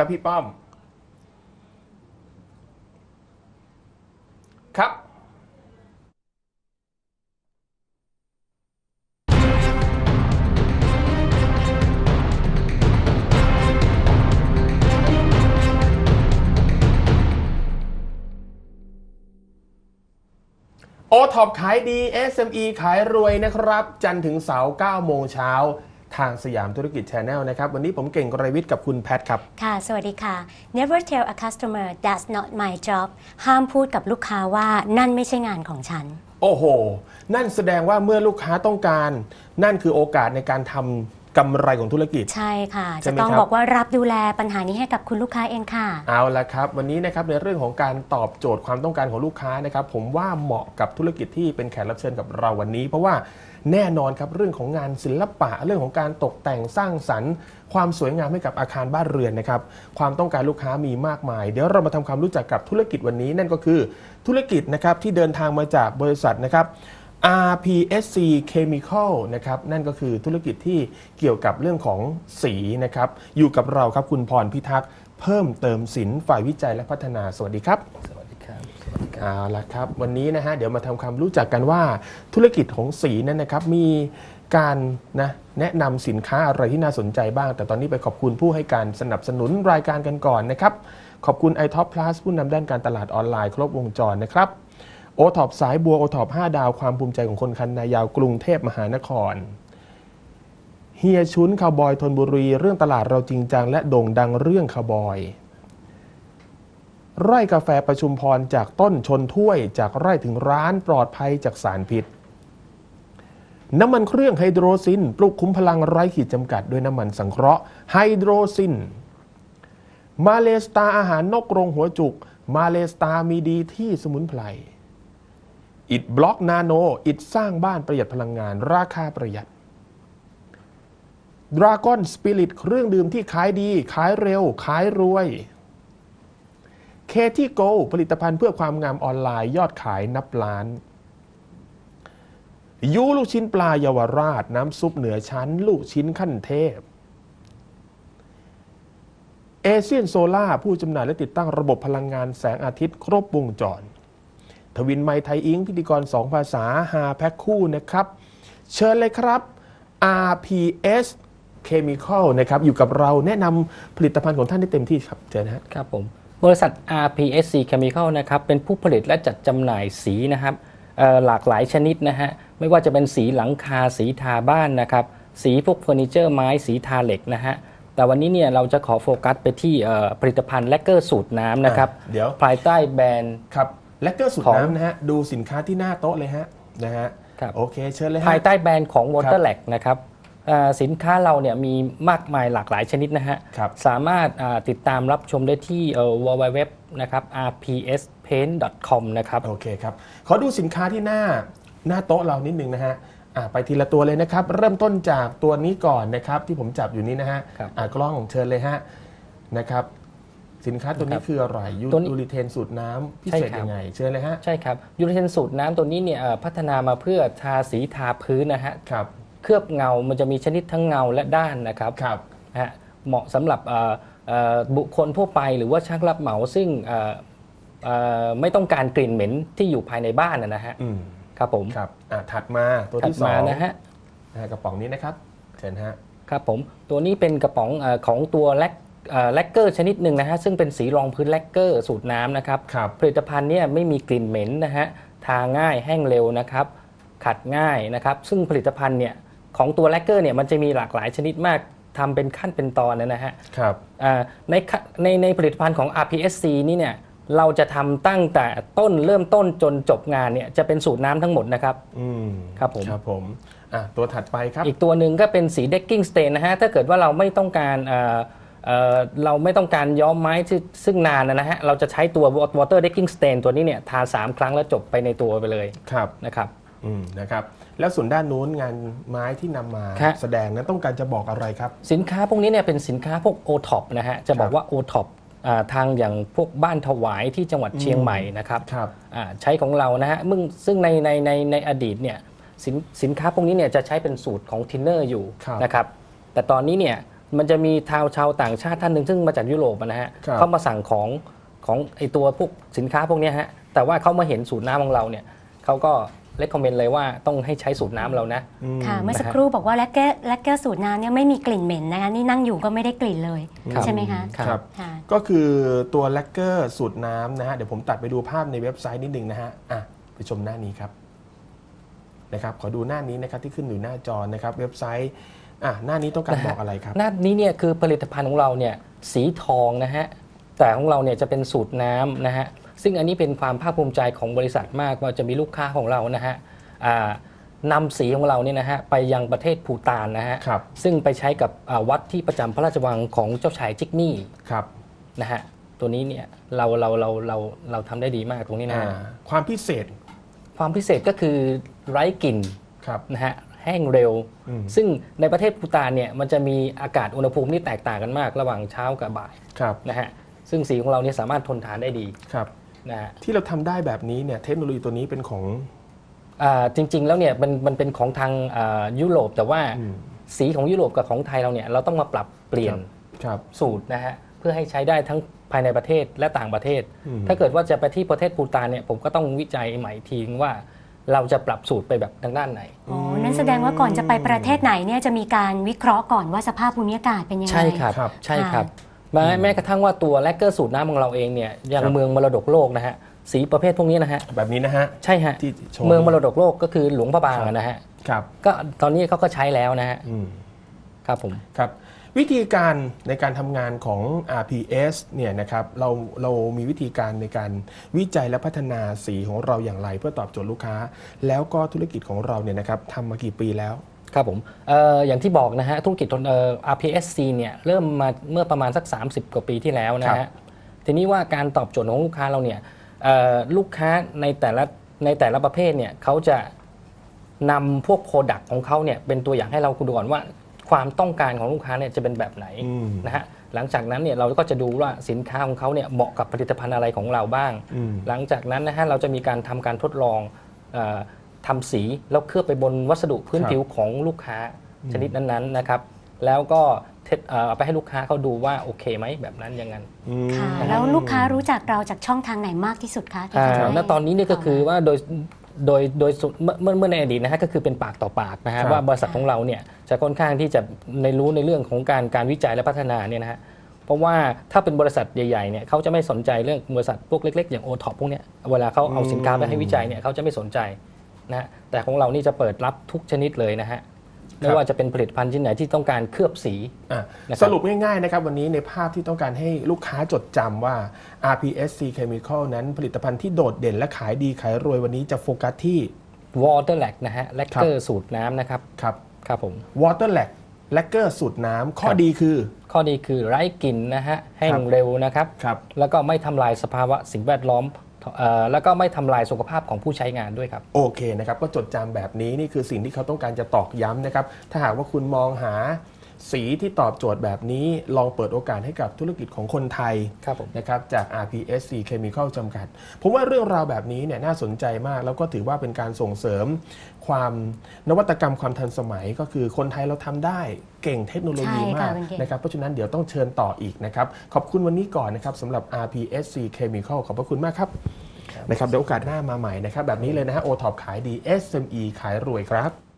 ครับพี่ป้อม ครับ โอท็อปขายดี SME ขายรวยนะครับ จันทร์ถึงเสาร์9โมงเช้า ทางสยามธุรกิจ Channel นะครับ วันนี้ผมเก่งกรวิทย์กับคุณแพทครับ ค่ะ สวัสดีค่ะ Never tell a customer that's not my job ห้ามพูดกับลูกค้าว่านั่นไม่ใช่งานของฉัน โอ้โห นั่นแสดงว่าเมื่อลูกค้าต้องการ นั่นคือโอกาสในการทำ กำไรของธุรกิจ ใช่ค่ะ ใช่จะไหมต้องครับ บอกว่ารับดูแลปัญหานี้ให้กับคุณลูกค้าเองค่ะ เอาละครับ วันนี้นะครับในเรื่องของการตอบโจทย์ความต้องการของลูกค้านะครับ ผมว่าเหมาะกับธุรกิจที่เป็นแขกรับเชิญกับเราวันนี้ เพราะว่าแน่นอนครับเรื่องของงานศิลปะ เรื่องของการตกแต่งสร้างสรรค์ ความสวยงามให้กับอาคารบ้านเรือนนะครับ ความต้องการลูกค้ามีมากมาย เดี๋ยวเรามาทำความรู้จักกับธุรกิจวันนี้นั่นก็คือ ธุรกิจนะครับที่เดินทางมาจากบริษัทนะครับ RPSC Chemical นะครับนั่นก็คือธุรกิจที่เกี่ยวกับเรื่องของสีนะครับ อยู่กับเราครับคุณพรพิทักษ์เพิ่มเติมสินฝ่ายวิจัยและพัฒนาสวัสดีครับสวัสดีครับสวัสดีครับเอาละครับ วันนี้นะฮะเดี๋ยวมาทำความรู้จักกันว่าธุรกิจของสีนั้นนะครับมีการนะแนะนำสินค้าอะไรที่น่าสนใจบ้าง แต่ตอนนี้ไปขอบคุณผู้ให้การสนับสนุนรายการกันก่อนนะครับ ขอบคุณ i t o p Plus ผู้นำด้านการตลาดออนไลน์ครบวงจรนะครับ โอท็อปสายบัวโอท็อป5ดาวความภูมิใจของคนคันนายาวกรุงเทพมหานครเฮียชุนคาวบอยทนบุรี เรื่องตลาดเราจริงจัง และโด่งดังเรื่องคาวบอยไร่กาแฟประชุมพรจากต้นชนถ้วย จากไร่ถึงร้านปลอดภัยจากสารพิษ น้ำมันเครื่องไฮโดรซิน ปลุกคุ้มพลังไร้ขีดจำกัดด้วยน้ำมันสังเคราะห์ไฮโดรซิน มาเลสตาอาหารนกกรงหัวจุก มาเลสตามีดีที่สมุนไพร อิดบล็อกนาโน อิดสร้างบ้านประหยัดพลังงาน ราคาประหยัดดราก้อนสปิริตเครื่องดื่มที่ขายดี ขายเร็ว ขายรวยเคที่โกผลิตภัณฑ์เพื่อความงามออนไลน์ยอดขายนับล้านยูลูกชิ้นปลาเยาวราช น้ำซุปเหนือชั้น ลูกชิ้นขั้นเทพเอเชียนโซล่าผู้จำหน่ายและติดตั้งระบบพลังงานแสงอาทิตย์ครบวงจร ทวินไมค์ไทยอิงพิธีกร 2 ภาษาหาแพ็คคู่นะครับ เชิญเลยครับ RPS Chemical นะครับอยู่กับเราแนะนำผลิตภัณฑ์ของท่านได้เต็มที่ครับเชิญนะฮะครับผมบริษัท RPSC Chemical นะครับเป็นผู้ผลิตและจัดจำหน่ายสีนะครับเอ่อหลากหลายชนิดนะฮะไม่ว่าจะเป็นสีหลังคาสีทาบ้านนะครับสีพวกเฟอร์นิเจอร์ไม้สีทาเหล็กนะฮะแต่วันนี้เนี่ยเราจะขอโฟกัสไปที่เอ่อผลิตภัณฑ์แลกเกอร์สูตรน้ำนะครับอะเดี๋ยวภายใต้แบรนด์ครับ แลกเกอร์สุดของน้ำนะฮะดูสินค้าที่หน้าโต๊ะเลยฮะนะฮะครับโอเคเชิญเลยฮะภายใต้แบรนด์ของ Waterlac นะครับเอ่อสินค้าเราเนี่ยมีมากมายหลากหลายชนิดนะฮะครับสามารถอ่าติดตามรับชมได้ที่เอ่อ www นะครับ rpspaint.com นะครับโอเคครับขอดูสินค้าที่หน้าหน้าโต๊ะเรานิดนึงนะฮะอะไปทีละตัวเลยนะครับ เริ่มต้นจากตัวนี้ก่อนนะครับที่ผมจับอยู่นี้นะฮะครับอะกล้องเชิญเลยฮะนะครับ สินค้าตัวนี้ครับคืออะไรยูตัวนี้ยูริเทนสูตรน้ำพิใช่เศษครับ ยังไง เชิญเลยฮะ ใช่ครับยูริเทนสูตรน้ำตัวนี้เนี่ยเอ่อพัฒนามาเพื่อทาสีทาพื้นนะฮะครับ เคลือบเงา มันจะมีชนิดทั้งเงาและด้านนะครับครับ นะฮะเหมาะสำหรับเอ่อเอ่อบุคคลทั่วไปหรือว่าช่างรับเหมาซึ่งเอ่อเอ่อไม่ต้องการกลิ่นเหม็นที่อยู่ภายในบ้านนะนะฮะอืมครับผมครับอะถัดมาตัวถัดที่สอมางนะฮะ นะฮะกระป๋องนี้นะครับ เชิญฮะ ครับผมตัวนี้เป็นกระป๋องเออของตัวแลกเอ่อ แลกเกอร์ชนิดหนึ่งนะฮะซึ่งเป็นสีรองพื้นแลกเกอร์สูตรน้ำนะครับครับผลิตภัณฑ์เนี่ยไม่มีกลิ่นเหม็นนะฮะทาง่ายแห้งเร็วนะครับขัดง่ายนะครับซึ่งผลิตภัณฑ์เนี่ยของตัวแลกเกอร์เนี่ยมันจะมีหลากหลายชนิดมากทำเป็นขั้นเป็นตอนนะฮะครับอ่าในขะในในผลิตภัณฑ์ของ RPSC นี่เนี่ยเราจะทำตั้งแต่ต้นเริ่มต้นจนจบงานเนี่ยจะเป็นสูตรน้ำทั้งหมดนะครับอืมครับผมครับผมอะตัวถัดไปครับ อีกตัวหนึ่งก็เป็นสี decking stain นะฮะถ้าเกิดว่าเราไม่ต้องการ เอ่อเอ่อเราไม่ต้องการย้อมไม้ที่ซึ่งนานนะฮะ เราจะใช้ตัว water decking stain ตัวนี้เนี่ยทา 3 ครั้งแล้วจบไปในตัวไปเลยครับนะครับอืมนะครับแล้วส่วนด้านนู้นงานไม้ที่นำมาครับแสดงนั้นต้องการจะบอกอะไรครับ สินค้าพวกนี้เนี่ยเป็นสินค้าพวก OTOP นะฮะจะบอกว่า OTOP อ่าทางอย่างพวกบ้านถวายที่จังหวัดเชียงใหม่นะครับครับอ่าใช้ของเรานะฮะมึงซึ่งในในในในอดีตเนี่ยสินสินค้าพวกนี้เนี่ยจะใช้เป็นสูตรของทินเนอร์อยู่ครับนะครับแต่ตอนนี้เนี่ย มันจะมีชาวชาวต่างชาติท่านหนึ่งซึ่งมาจากยุโรปอะนะฮะครับเขามาสั่งของของไอตัวพวกสินค้าพวกเนี้ยฮะแต่ว่าเขามาเห็นสูตรน้ำของเราเนี่ยเขาก็เล c คอมเมนต์เลยว่าต้องให้ใช้สูตรน้ำเรานะค่ะเมื่อสักนะฮะครู่บอกว่าแลกเกอร์แลกเกอร์สูตรน้ำเนี่ยไม่มีกลิ่นเหม็นนะคะนี่นั่งอยู่ก็ไม่ได้กลิ่นเลยครับใช่ไหมคะครับค่ะก็คือตัวแลกเกอร์สูตรน้ำนะฮะเดี๋ยวผมตัดไปดูภาพในเว็บไซต์นิดนึงนะฮะอะไปชมหน้านี้ครับนะครับขอดูหน้านี้นะครับที่ขึ้นอยู่หน้าจอนะครับเว็บไซต์ อะหน้านี้ต้องการบอกอะไรครับ หน้านี้เนี่ยคือผลิตภัณฑ์ของเราเนี่ยสีทองนะฮะแต่ของเราเนี่ยจะเป็นสูตรน้ำนะฮะซึ่งอันนี้เป็นความภาคภูมิใจของบริษัทมากว่าจะมีลูกค้าของเรานะฮะอ่านำสีของเราเนี่ยนะฮะไปยังประเทศภูตานนะฮะครับซึ่งไปใช้กับอ่าวัดที่ประจำพระราชวังของเจ้าชายจิกนี่ครับนะฮะตัวนี้เนี่ยเราเราเราเราเราทำได้ดีมากตรงนี้นะอ่าฮะความพิเศษ ความพิเศษก็คือไร้กลิ่นครับนะฮะ แห้งเร็วอืมซึ่งในประเทศภูตานเนี่ยมันจะมีอากาศอุณหภูมิที่แตกต่างกันมาก ระหว่างเช้ากับบ่ายครับนะฮะซึ่งสีของเราเนี่ยสามารถทนทานได้ดีครับนะฮะที่เราทำได้แบบนี้เนี่ยเทคโนโลยีตัวนี้เป็นของอ่าจริง ๆ แล้วเนี่ยมันมันเป็นของทางอ่ายุโรป แต่ว่าอืมสีของยุโรปกับของไทยเราเนี่ยเราต้องมาปรับเปลี่ยนครับสูตรนะฮะเพื่อให้ใช้ได้ทั้งภายในประเทศและต่างประเทศอืมถ้าเกิดว่าจะไปที่ประเทศภูตานเนี่ยผมก็ต้องวิจัยใหม่อีกทีนึงว่า เราจะปรับสูตรไปแบบทางด้านไหน อ๋อ นั่นแสดงว่าก่อนจะไปประเทศไหนเนี่ยจะมีการวิเคราะห์ก่อนว่าสภาพภูมิอากาศเป็นยังไง ใช่ครับ ครับ ใช่ครับแม้แม้กระทั่งว่าตัวแลกเกอร์สูตรน้ำของเราเองเนี่ยยังครับ เมืองมรดกโลกนะฮะสีประเภทพวกนี้นะฮะแบบนี้นะฮะ ใช่ฮะที่โชว์ เมืองมรดกโลกก็คือหลวงพระบางครับอะนะฮะครับ ก็ตอนนี้เขาก็ใช้แล้วนะฮะ อืม ครับผมครับวิธีการในการทำงานของ RPS เนี่ยนะครับเราเรามีวิธีการในการวิจัยและพัฒนาสีของเราอย่างไร เพื่อตอบโจทย์ลูกค้า แล้วก็ธุรกิจของเราเนี่ยนะครับทำมากี่ปีแล้วครับผมเอ่ออย่างที่บอกนะฮะธุรกิจทนเอ่อ RPSC เนี่ยเริ่มมาเมื่อประมาณสัก 30 กว่าปีที่แล้วนะครัฮะบทีนี้ว่าการตอบโจทย์ของลูกค้าเราเนี่ยเอ่อลูกค้าในแต่ละในแต่ละประเภทเนี่ยเขาจะนำพวกโปรดักต์ของเขาเนี่ยเป็นตัวอย่างให้เราดูก่อนว่า ความต้องการของลูกค้าเนี่ยจะเป็นแบบไหนอืมนะฮะหลังจากนั้นเนี่ยเราก็จะดูว่าสินค้าของเขาเนี่ยเหมาะกับผลิตภัณฑ์อะไรของเราบ้างอืมหลังจากนั้นนะฮะเราจะมีการทำการทดลองเออทำสีแล้วเคลือบไปบนวัสดุพื้นครับผิวของลูกค้าชนิดนั้นๆนะครับ แล้วก็เทสเอ่อเอาไปให้ลูกค้าเขาดูว่าโอเคไหมแบบนั้นอย่างนั้นอืมค่ะแล้วลูกค้ารู้จักเราจากช่องทางไหนมากที่สุดคะที่อ่าจะให้ณตอนนี้เนี่ยก็คือว่าโดย โดยโดยสุดเมื่อเมื่อเมื่อในอดีตนะฮะก็คือเป็นปากต่อปากนะครัฮะบว่าบริษัทของเราเนี่ยจะค่อนข้างที่จะในรู้ในเรื่องของการการวิจัยและพัฒนาเนี่ยนะฮะเพราะว่าถ้าเป็นบริษัทใหญ่ๆเนี่ยเขาจะไม่สนใจเรื่องบริษัทพวกเล็ก ๆ อย่างโอท็อปพวกเนี้ยเวลาเขาเอาสินค้าไปให้วิจัยเนี่ยเขาจะไม่สนใจนะฮะแต่ของเรานี่จะเปิดรับทุกชนิดเลยนะฮะ ไม่ว่าจะเป็นผลิตภัณฑ์ชิ้นไหนที่ต้องการเคลือบสีอะนะครับสรุปง่ายๆนะครับวันนี้ในภาพที่ต้องการให้ลูกค้าจดจำว่า RPSC Chemical นั้นผลิตภัณฑ์ที่โดดเด่นและขายดีขายรวยวันนี้จะโฟกัสที่ Water l a c นะฮะแลกครัเกบอร์สูตรน้ำนะครับครับครับผม Water l a c Lacquer สูตรน้ำข้อครับดีคือ ข้อดีคือไร้กลิ่นนะฮะแห้ครังบเร็วนะครับครับ แล้วก็ไม่ทำลายสภาวะสิ่งแวดล้อมเอ่อ แล้วก็ไม่ทำลายสุขภาพของผู้ใช้งานด้วยครับ โอเคนะครับ ก็จดจำแบบนี้นี่คือสิ่งที่เขาต้องการจะตอกย้ำนะครับ ถ้าหากว่าคุณมองหา สีที่ตอบโจทย์แบบนี้ลองเปิดโอกาสให้กับธุรกิจของคนไทยครับผมนะครับจาก RPSC Chemical จำกัดผมว่าเรื่องราวแบบนี้เนี่ยน่าสนใจมาก แล้วก็ถือว่าเป็นการส่งเสริมความนวัตกรรมความทันสมัยก็คือคนไทยเราทำได้เก่งเทคโนโลยีใช่มาค่ะกคุณเก่งนะครับเพราะฉะนั้นเดี๋ยวต้องเชิญต่ออีกนะครับ ขอบคุณวันนี้ก่อนนะครับสำหรับ RPSC Chemical ขอบพระคุณมากครับนะครับเดี๋ยวโอกาสหน้ามาใหม่นะครับแบบนี้เลยนะฮะโอท็อปขายดี SME ขายรวยครับ